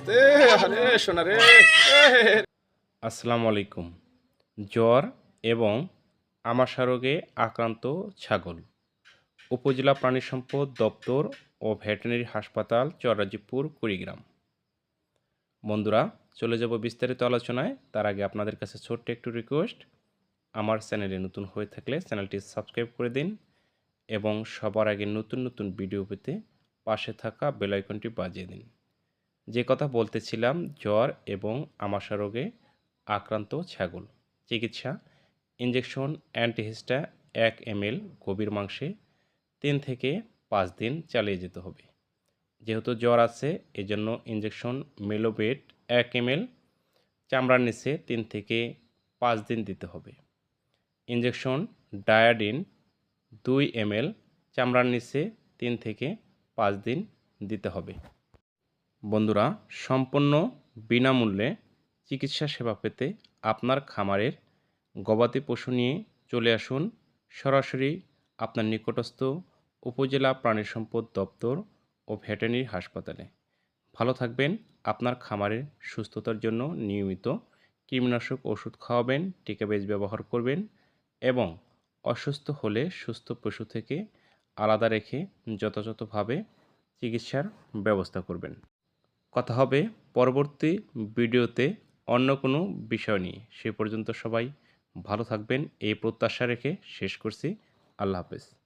আস্তে আসসালামু আলাইকুম জ্বর এবং আমাশা রোগে আক্রান্ত ছাগল। উপজেলা প্রাণী সম্পদ দপ্তর ও ভেটেরিনারি হাসপাতাল চরাজিপুর কুড়িগ্রাম। বন্ধুরা, চলে যাব বিস্তারিত আলোচনায়। তার আগে আপনাদের কাছে ছোট্ট একটু রিকোয়েস্ট আমার চ্যানেলে নতুন হয়ে থাকলে চ্যানেলটি সাবস্ক্রাইব করে দিন এবং সবার আগে নতুন নতুন ভিডিও পেতে পাশে থাকা বেল আইকনটি বাজিয়ে দিন। যে কথা বলতেছিলাম, জ্বর এবং আমাশা রোগে আক্রান্ত ছাগল। চিকিৎসা ইঞ্জেকশন অ্যান্টিহিস্টা এক এমএল গভীর মাংসে তিন থেকে পাঁচ দিন চালিয়ে যেতে হবে। যেহেতু জ্বর আছে, এজন্য ইঞ্জেকশন মেলোবেট এক এমএল চামড়ার নিচে তিন থেকে পাঁচ দিন দিতে হবে। ইঞ্জেকশন ডায়াডিন দুই এমএল চামড়ার নিচে তিন থেকে পাঁচ দিন দিতে হবে। বন্ধুরা, সম্পূর্ণ বিনামূল্যে চিকিৎসা সেবা পেতে আপনার খামারের গবাদি পশু নিয়ে চলে আসুন সরাসরি আপনার নিকটস্থ উপজেলা প্রাণী সম্পদ দপ্তর ও ভেটেরিনারি হাসপাতালে। ভালো থাকবেন, আপনার খামারের সুস্থতার জন্য নিয়মিত কীটনাশক ওষুধ খাওয়াবেন টিকাবেজ ব্যবহার করবেন এবং অসুস্থ হলে সুস্থ পশু থেকে আলাদা রেখে যথাযথভাবে চিকিৎসার ব্যবস্থা করবেন। কথা হবে পরবর্তী ভিডিওতে অন্য কোনো বিষয় নিয়ে। সে পর্যন্ত সবাই ভালো থাকবেন। এই প্রত্যাশা রেখে শেষ করছি। আল্লাহ হাফেজ।